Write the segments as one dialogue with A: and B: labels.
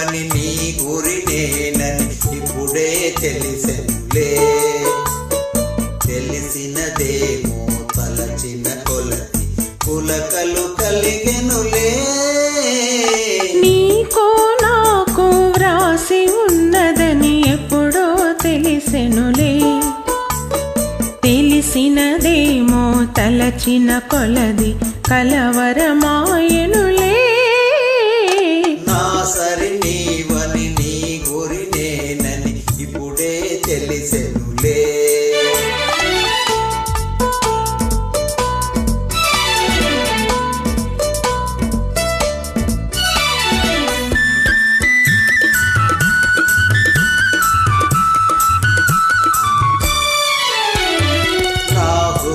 A: దేవని నీ గురి నేనని ఇప్పుడే తెలిసెనులే తెలిసినదేమో తలచిన కొలతి కులకలు కలిగెనులే.
B: నీకో నాకో వ్రాసి ఉన్నదని ఎప్పుడో తెలిసెనులే. తెలిసినదేమో తలచిన కొలది కలవరమాయనులే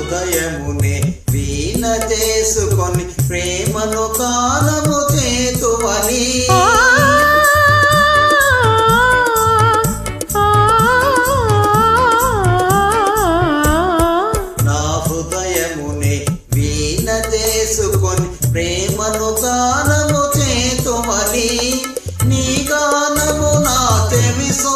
A: హృదయమునే వీణ చేసుకొని ప్రేమను కాలము చేతువని నా హృదయమునే వీణ చేసుకొని ప్రేమను కాలము చేతువని నీ గానము నా తెలుసు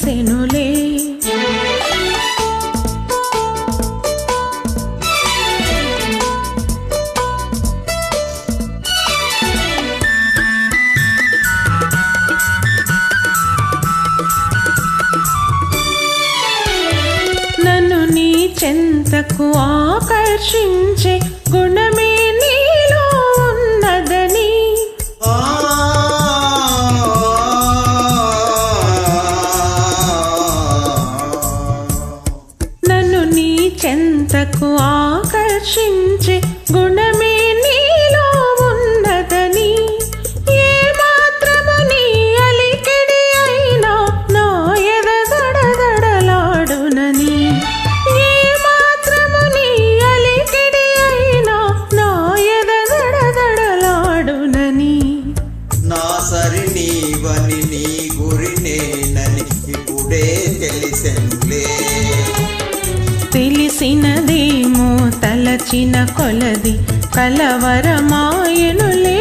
B: చేసెనులే. నన్ను నీ చెంతకు ఆకర్షించే గుణ 我,그릇 인? నచ్చిన కొలది కలవరమాయనులే.